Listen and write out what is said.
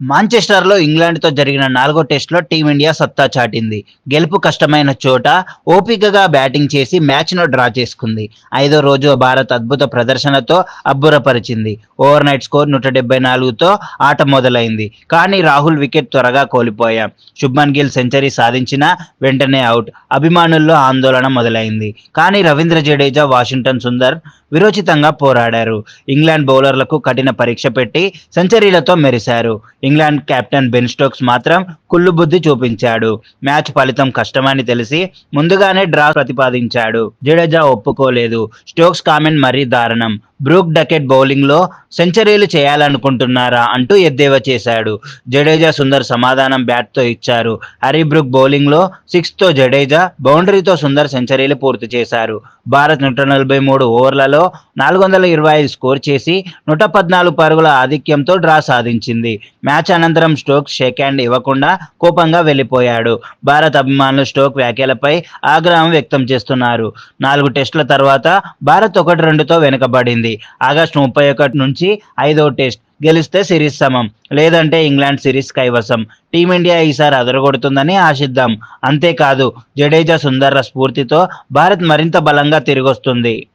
మాంచెస్టర్లో ఇంగ్లాండ్తో జరిగిన నాలుగో టెస్టులో టీమిండియా సత్తా చాటింది. గెలుపు కష్టమైన చోట ఓపికగా బ్యాటింగ్ చేసి మ్యాచ్ను డ్రా చేసుకుంది. ఐదో రోజు భారత్ అద్భుత ప్రదర్శనతో అబ్బురపరిచింది. ఓవర్ నైట్ స్కోర్ నూట డెబ్బై నాలుగుతో ఆట మొదలైంది. కానీ రాహుల్ వికెట్ త్వరగా కోల్పోయాం. శుభ్మన్ గిల్ సెంచరీ సాధించినా వెంటనే అవుట్. అభిమానుల్లో ఆందోళన మొదలైంది. కానీ రవీంద్ర జడేజా వాషింగ్టన్ సుందర్ విరోచితంగా పోరాడారు. ఇంగ్లాండ్ బౌలర్లకు కఠిన పరీక్ష పెట్టి సెంచరీలతో మెరిశారు. ఇంగ్లాండ్ కెప్టెన్ బెన్ స్టోక్స్ మాత్రం కుళ్ళు బుద్ధి చూపించాడు. మ్యాచ్ ఫలితం కష్టమని తెలిసి ముందుగానే డ్రా ప్రతిపాదించాడు. జడేజా ఒప్పుకోలేదు. స్టోక్స్ కామెంట్ మరీ దారుణం. బ్రూక్ డకెట్ బౌలింగ్లో సెంచరీలు చేయాలనుకుంటున్నారా అంటూ ఎద్దేవా చేశాడు. జడేజా సుందర్ సమాధానం బ్యాట్తో ఇచ్చారు. హరిబ్రూక్ బ్రూక్ సిక్స్తో జడేజా బౌండరీతో సుందర్ సెంచరీలు పూర్తి చేశారు. భారత్ నూట నలభై మూడు ఓవర్లలో నాలుగు వందల ఇరవై ఐదు స్కోర్ చేసి నూట పద్నాలుగు పరుగుల ఆధిక్యంతో డ్రా సాధించింది. మ్యాచ్ అనంతరం స్టోక్ షేక్ హ్యాండ్ ఇవ్వకుండా కోపంగా వెళ్ళిపోయాడు. భారత్ అభిమానులు స్టోక్ వ్యాఖ్యలపై ఆగ్రహం వ్యక్తం చేస్తున్నారు. నాలుగు టెస్టుల తర్వాత భారత్ ఒకటి రెండుతో వెనుకబడింది. ఆగస్టు ముప్పై ఒకటి నుంచి ఐదో టెస్ట్ గెలిస్తే సిరీస్ సమం. లేదంటే ఇంగ్లాండ్ సిరీస్ కైవసం. టీమిండియా ఈసారి అదరగొడుతుందని ఆశిద్దాం. అంతేకాదు జడేజా సుందర్ర స్ఫూర్తితో భారత్ మరింత బలంగా తిరిగొస్తుంది.